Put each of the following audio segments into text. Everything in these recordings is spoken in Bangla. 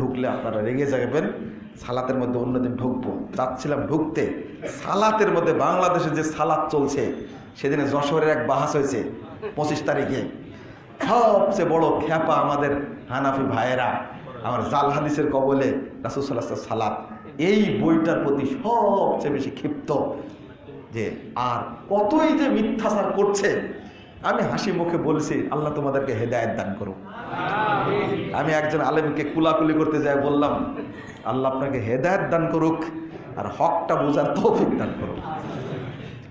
ঢুকলে আপনারা রেগে যাবেন, সালাতের মধ্যে অন্যদিন ঢুকবো। চাচ্ছিলাম ঢুকতে, সালাতের মধ্যে বাংলাদেশে যে সালাত চলছে, সেদিনে যশোরের এক বাহাস হয়েছে পঁচিশ তারিখে। সবচেয়ে বড় খ্যাপা আমাদের হানাফি ভাইয়েরা, আমার জাল হাদিসের কবলে রাসুসাল্লাহ সালাত। এই বইটার প্রতি সবচেয়ে বেশি ক্ষিপ্ত যে আর কতই যে মিথ্যাচার করছে, আমি হাসি মুখে বলছি, আল্লাহ তোমাদেরকে হেদায়ত দান করুক। আমি একজন আলেমকে কুলাকুলি করতে যাই, বললাম, আল্লাহ আপনাকে হেদায়ত দান করুক আর হকটা বোঝার তৌফিক দান করুক।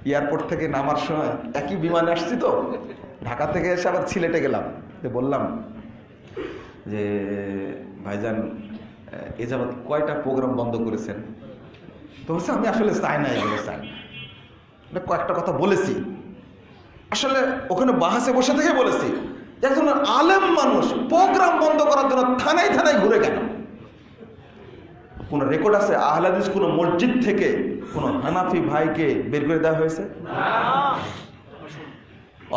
এয়ারপোর্ট থেকে নামার সময় একই বিমানে আসছি তো, ঢাকা থেকে এসে আবার সিলেটে গেলাম। যে বললাম যে, ভাইজান, এ যাবৎ কয়টা প্রোগ্রাম বন্ধ করেছেন? তো হচ্ছে আমি আসলে চাই না, এগুলো চাই কয়েকটা কথা বলেছি। আসলে ওখানে বাহাসে বসে থেকে বলেছি। একজন আলেম মানুষ প্রোগ্রাম বন্ধ করার জন্য থানায় থানায় ঘুরে গেল। কোন রেকর্ড আছে? আহলাদিস কোন মসজিদ থেকে কোন হানাফি ভাইকে বের করে দেওয়া হয়েছে?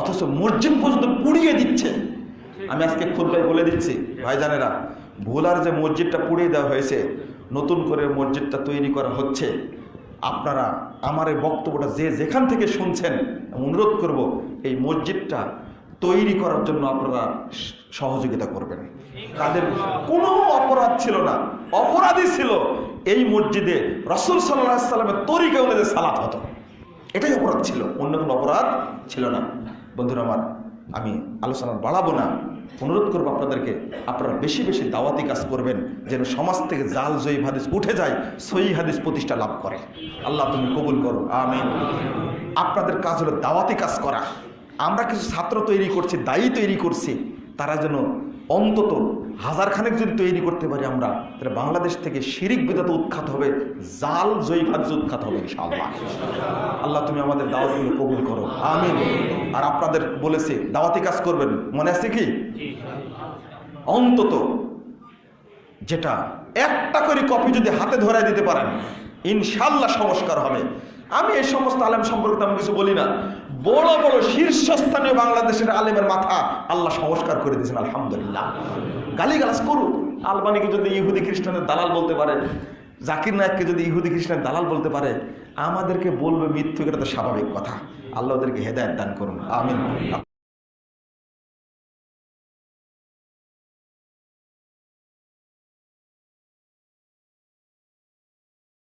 অথচ মসজিদ পর্যন্ত পুড়িয়ে দিচ্ছে। আমি আজকে খুদ্ায় বলে দিচ্ছি, ভাইজানেরা ভোলার যে মসজিদটা পুড়িয়ে দেওয়া হয়েছে, নতুন করে মসজিদটা তৈরি করা হচ্ছে। আপনারা আমার এই বক্তব্যটা যে যেখান থেকে শুনছেন অনুরোধ করব, এই মসজিদটা তৈরি করার জন্য আপনারা সহযোগিতা করবেন। তাদের কোনো অপরাধ ছিল না। অপরাধী ছিল এই মসজিদে রসুল সাল্লামের তরিকা অনুযায়ী সালাত হতো। এটাই অপরাধ ছিল, অন্য কোনো অপরাধ ছিল না। বন্ধুরা আমার, আমি আলোচনা বাড়াবো না। অনুরোধ করব আপনাদেরকে, আপনারা বেশি বেশি দাওয়াতি কাজ করবেন, যেন সমাজ থেকে জাল জয়ী হাদিস উঠে যায় সই হাদিস প্রতিষ্ঠা লাভ করে। আল্লাহ তুমি কবুল করো, আমিন। আপনাদের কাজ হলো দাওয়াতি কাজ করা। আমরা কিছু ছাত্র তৈরি করছি, দায়ী তৈরি করছি, তারা যেন অন্তত হাজারখানেক যদি তৈরি করতে পারি আমরা, তাহলে বাংলাদেশ থেকে শিরিক বিদাত উৎখাত হবে, জাল জয়ী হাদিস উৎখাত হবে ইনশাআল্লাহ। আল্লাহ তুমি আমাদের দাওয়াতগুলো কবুল করো। আমিন। আর আপনাদের বলেছি, দাওয়াতি কাজ করবেন, মনে আছে কি? অন্তত যেটা একটা করে কপি যদি হাতে ধরায় দিতে পারেন ইনশাল্লাহ সংস্কার হবে। আমি এই সমস্ত আলেম সম্পর্কে তেমন কিছু বলি না। বড় বড় শীর্ষস্থানীয় বাংলাদেশের আলেমের মাথা আল্লাহ সংস্কার করে দিয়েছেন, আলহামদুলিল্লাহ। গালিগালাজ করুক। আলবানিকে যদি ইহুদি খ্রিস্টানের দালাল বলতে পারে, জাকির নায়ককে যদি ইহুদি খ্রিস্টানের দালাল বলতে পারে, আমাদেরকে বলবে মৃত্যু এটা তো স্বাভাবিক কথা। আল্লাহদেরকে হেদায়ত দান করুন। আমিন।